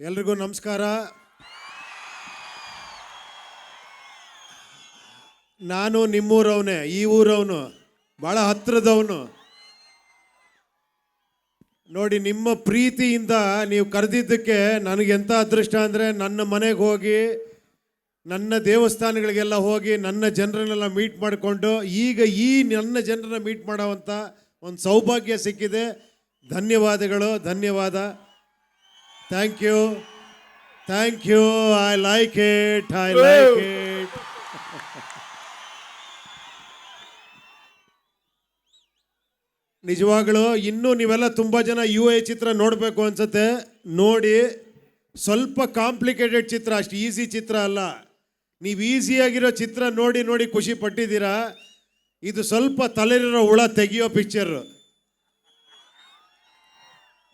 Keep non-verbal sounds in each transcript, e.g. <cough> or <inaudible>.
ಎಲ್ರಿಗೂ ನಮಸ್ಕಾರ. ನಾನು ನಿಮ್ಮೂರವನೇ, ಈ ಊರವನು ಭಾಳ ಹತ್ತಿರದವನು. ನೋಡಿ, ನಿಮ್ಮ ಪ್ರೀತಿಯಿಂದ ನೀವು ಕರೆದಿದ್ದಕ್ಕೆ ನನಗೆ ಎಂಥ ಅದೃಷ್ಟ ಅಂದರೆ, ನನ್ನ ಮನೆಗೆ ಹೋಗಿ, ನನ್ನ ದೇವಸ್ಥಾನಗಳಿಗೆಲ್ಲ ಹೋಗಿ, ನನ್ನ ಜನರನ್ನೆಲ್ಲ ಮೀಟ್ ಮಾಡಿಕೊಂಡು, ಈಗ ಈ ನನ್ನ ಜನರನ್ನ ಮೀಟ್ ಮಾಡೋವಂಥ ಒಂದು ಸೌಭಾಗ್ಯ ಸಿಕ್ಕಿದೆ. ಧನ್ಯವಾದಗಳು, ಧನ್ಯವಾದ. Thank you thank you I like it I like it ನಿಜವಾಗ್ಲೂ ಇನ್ನೂ ನೀವೆಲ್ಲ ತುಂಬ ಜನ ಯು ಎ ಚಿತ್ರ ನೋಡಬೇಕು ಅನ್ಸುತ್ತೆ. ನೋಡಿ ಸ್ವಲ್ಪ ಕಾಂಪ್ಲಿಕೇಟೆಡ್ ಚಿತ್ರ ಅಷ್ಟು ಈಸಿ ಚಿತ್ರ ಅಲ್ಲ. ನೀವು ಈಸಿಯಾಗಿರೋ ಚಿತ್ರ ನೋಡಿ ನೋಡಿ ಖುಷಿ ಪಟ್ಟಿದ್ದೀರಾ? ಇದು ಸ್ವಲ್ಪ ತಲೆಲಿರೋ ಹುಳ ತೆಗೆಯೋ ಪಿಕ್ಚರು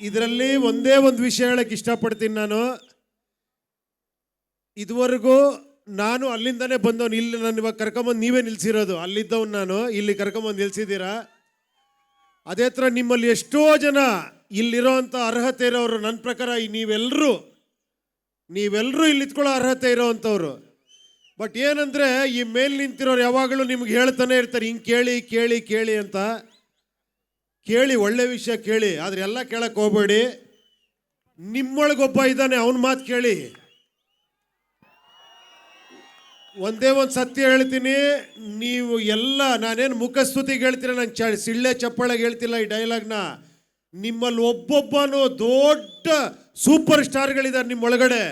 ಇದರಲ್ಲಿ ಒಂದೇ ಒಂದು ವಿಷಯ ಹೇಳಕ್ಕೆ ಇಷ್ಟಪಡ್ತೀನಿ ನಾನು. ಇದುವರೆಗೂ ನಾನು ಅಲ್ಲಿಂದನೇ ಬಂದವನು. ಇಲ್ಲಿ ನಾನು ಇವಾಗ ಕರ್ಕೊಂಬಂದು ನೀವೇ ನಿಲ್ಸಿರೋದು. ಅಲ್ಲಿದ್ದವನು ನಾನು. ಇಲ್ಲಿ ಕರ್ಕೊಂಬಂದು ನಿಲ್ಸಿದ್ದೀರಾ? ಅದೇ ಥರ ನಿಮ್ಮಲ್ಲಿ ಎಷ್ಟೋ ಜನ ಇಲ್ಲಿರೋವಂಥ ಅರ್ಹತೆ ಇರೋರು, ನನ್ನ ಪ್ರಕಾರ ನೀವೆಲ್ಲರೂ ನೀವೆಲ್ಲರೂ ಇಲ್ಲಿ ಇತ್ಕೊಳ್ಳೋ ಅರ್ಹತೆ ಇರೋವಂಥವ್ರು ಬಟ್ ಏನಂದರೆ ಈ ಮೇಲೆ ನಿಂತಿರೋರು ಯಾವಾಗಲೂ ನಿಮ್ಗೆ ಹೇಳ್ತಾನೆ ಇರ್ತಾರೆ. ಹಿಂಗೆ ಕೇಳಿ ಕೇಳಿ ಕೇಳಿ ಅಂತ. ಕೇಳಿ, ಒಳ್ಳೆ ವಿಷಯ ಕೇಳಿ, ಆದರೆ ಎಲ್ಲ ಕೇಳಕ್ಕೆ ಹೋಗ್ಬೇಡಿ. ನಿಮ್ಮೊಳಗೊಬ್ಬ ಇದ್ದಾನೆ, ಅವನ ಮಾತು ಕೇಳಿ. ಒಂದೇ ಒಂದು ಸತ್ಯ ಹೇಳ್ತೀನಿ, ನೀವು ಎಲ್ಲ, ನಾನೇನು ಮುಖಸ್ತುತಿಗೆ ಹೇಳ್ತೀರ ನಾನು ಚ ಸಿಳ್ಳೆ ಚಪ್ಪಾಳೆಗೆ ಹೇಳ್ತಿಲ್ಲ ಈ ಡೈಲಾಗ್ನ ನಿಮ್ಮಲ್ಲಿ ಒಬ್ಬೊಬ್ಬನು ದೊಡ್ಡ ಸೂಪರ್ ಸ್ಟಾರ್ಗಳಿದ್ದಾರೆ ನಿಮ್ಮ ಒಳಗಡೆ.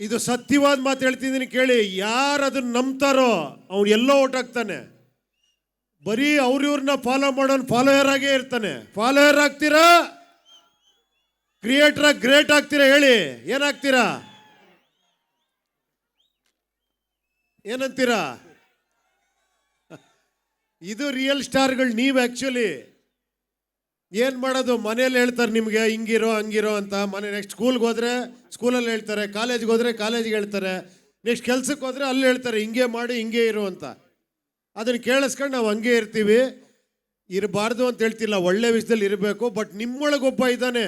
ಇದು ಸತ್ಯವಾದ ಮಾತು ಹೇಳ್ತಿದ್ದೀನಿ ಕೇಳಿ, ಯಾರು ಅದನ್ನು ನಂಬ್ತಾರೋ, ಅವ್ನು ಎಲ್ಲೋ ಓಟಾಗ್ತಾನೆ ಬರೀ ಅವ್ರಿವ್ರನ್ನ ಫಾಲೋ ಮಾಡೋನ್ ಫಾಲೋಯರ್ ಆಗೇ ಇರ್ತಾನೆ. ಫಾಲೋಯರ್ ಆಗ್ತೀರಾ? ಕ್ರಿಯೇಟರ್ ಗ್ರೇಟ್ ಆಗ್ತೀರಾ ಹೇಳಿ. ಏನಾಗ್ತೀರಾ? ಏನಂತೀರಾ? <laughs> ಇದು ರಿಯಲ್ ಸ್ಟಾರ್ಗಳು ನೀವು ಆ್ಯಕ್ಚುಲಿ ಏನು ಮಾಡೋದು? ಮನೇಲಿ ಹೇಳ್ತಾರೆ ನಿಮಗೆ, ಹಿಂಗಿರೋ, ಹಂಗಿರೋ ಅಂತ. ಮನೆ ನೆಕ್ಸ್ಟ್ ಸ್ಕೂಲ್ಗೆ ಹೋದರೆ ಸ್ಕೂಲಲ್ಲಿ ಹೇಳ್ತಾರೆ. ಕಾಲೇಜ್ಗೆ ಹೋದ್ರೆ ಕಾಲೇಜ್ಗೆ ಹೇಳ್ತಾರೆ. ನೆಕ್ಸ್ಟ್ ಕೆಲ್ಸಕ್ಕೆ ಹೋದ್ರೆ ಅಲ್ಲಿ ಹೇಳ್ತಾರೆ, ಹಿಂಗೆ ಮಾಡಿ, ಹಿಂಗೆ ಇರು ಅಂತ. ಅದನ್ನು ಕೇಳಿಸ್ಕೊಂಡು ನಾವು ಹಂಗೆ ಇರ್ತೀವಿ. ಇರಬಾರ್ದು ಅಂತ ಹೇಳ್ತಿಲ್ಲ, ಒಳ್ಳೆ ವಿಷಯದಲ್ಲಿ ಇರಬೇಕು, ಬಟ್ ನಿಮ್ಮೊಳಗೊಬ್ಬ ಇದ್ದಾನೆ,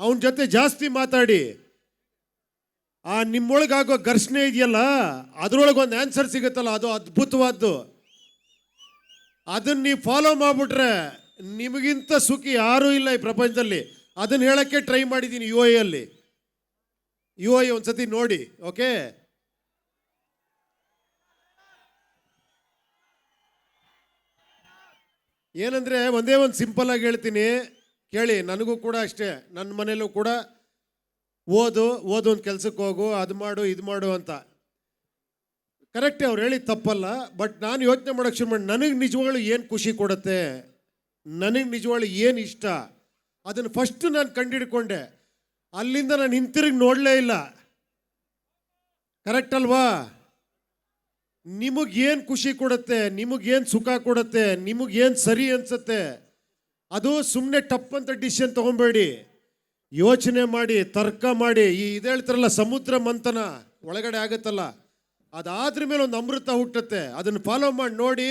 ಅವನ ಜೊತೆ ಜಾಸ್ತಿ ಮಾತಾಡಿ. ಆ ನಿಮ್ಮೊಳಗಾಗೋ ಘರ್ಷಣೆ ಇದೆಯಲ್ಲ ಅದರೊಳಗೆ ಒಂದು ಆನ್ಸರ್ ಸಿಗುತ್ತಲ್ಲ, ಅದು ಅದ್ಭುತವಾದ್ದು. ಅದನ್ನ ನೀವು ಫಾಲೋ ಮಾಡಿಬಿಟ್ರೆ ನಿಮಗಿಂತ ಸುಖಿ ಯಾರೂ ಇಲ್ಲ ಈ ಪ್ರಪಂಚದಲ್ಲಿ. ಅದನ್ನು ಹೇಳೋಕ್ಕೆ ಟ್ರೈ ಮಾಡಿದ್ದೀನಿ ಯು ಐ ಅಲ್ಲಿ. ಯು ಐ ಒಂದ್ಸತಿ ನೋಡಿ ಓಕೆ ಏನಂದ್ರೆ ಒಂದೇ ಒಂದು ಸಿಂಪಲ್ ಆಗಿ ಹೇಳ್ತೀನಿ. ಕೇಳಿ, ನನಗೂ ಕೂಡ ಅಷ್ಟೇ. ನನ್ನ ಮನೇಲೂ ಕೂಡ ಓದು ಓದು ಒಂದು ಕೆಲಸಕ್ಕೆ ಹೋಗು, ಅದು ಮಾಡು, ಇದು ಮಾಡು ಅಂತ. ಕರೆಕ್ಟೇ ಅವ್ರು ಹೇಳಿದ ತಪ್ಪಲ್ಲ, ಬಟ್ ನಾನು ಯೋಚನೆ ಮಾಡೋಕ್ಕೆ ಶುರು ಮಾಡಿ ನನಗೆ ನಿಜವಾಗ್ಲೂ ಏನು ಖುಷಿ ಕೊಡುತ್ತೆ? ನನಗೆ ನಿಜವಾಗ್ಲೂ ಏನು ಇಷ್ಟ? ಅದನ್ನು ಫಸ್ಟ್ ನಾನು ಕಂಡಿಡ್ಕೊಂಡೆ. ಅಲ್ಲಿಂದ ನಾನು ಹಿಂತಿರುಗಿ ನೋಡಲೇ ಇಲ್ಲ. ಕರೆಕ್ಟ್ ಅಲ್ವಾ? ನಿಮಗೇನು ಖುಷಿ ಕೊಡುತ್ತೆ, ನಿಮಗೇನು ಸುಖ ಕೊಡುತ್ತೆ, ನಿಮಗೇನು ಸರಿ ಅನ್ಸುತ್ತೆ, ಅದು ಸುಮ್ಮನೆ ಟಪ್ ಅಂತ ಡಿಸಿಷನ್ ತೊಗೊಬೇಡಿ. ಯೋಚನೆ ಮಾಡಿ, ತರ್ಕ ಮಾಡಿ, ಈ ಇದು ಹೇಳ್ತಾರಲ್ಲ ಸಮುದ್ರ ಮಂಥನ ಒಳಗಡೆ ಆಗುತ್ತಲ್ಲ, ಅದಾದ್ರ ಮೇಲೆ ಒಂದು ಅಮೃತ ಹುಟ್ಟುತ್ತೆ, ಅದನ್ನು ಫಾಲೋ ಮಾಡಿ ನೋಡಿ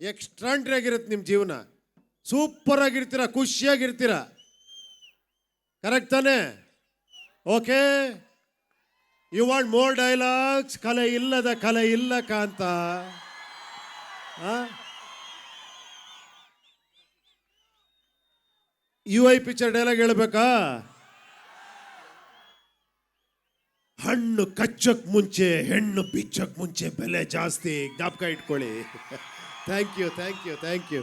ಎಕ್ಸ್ಟ್ರಾಂಡ್ರಿ ಆಗಿರುತ್ತೆ ನಿಮ್ಮ ಜೀವನ. ಸೂಪರ್ ಆಗಿರ್ತೀರ, ಖುಷಿಯಾಗಿರ್ತೀರ. ಕರೆಕ್ಟ್ ತಾನೇ? Okay you want more dialogues ಕಲೆ ಇಲ್ಲದ ಕಲೆ ಇಲ್ಲ ಕಾಂತ. ಯು ಐ ಪಿಕ್ಚರ್ ಡೈಲಾಗ್ ಹೇಳ್ಬೇಕಾ? ಹಣ್ಣು ಕಚ್ಚಕ್ ಮುಂಚೆ, ಹೆಣ್ಣು ಬಿಚ್ಚಕ್ ಮುಂಚೆ ಬೆಲೆ ಜಾಸ್ತಿ. ಜ್ಞಾಪಕ ಇಟ್ಕೊಳ್ಳಿ. Thank you thank you thank you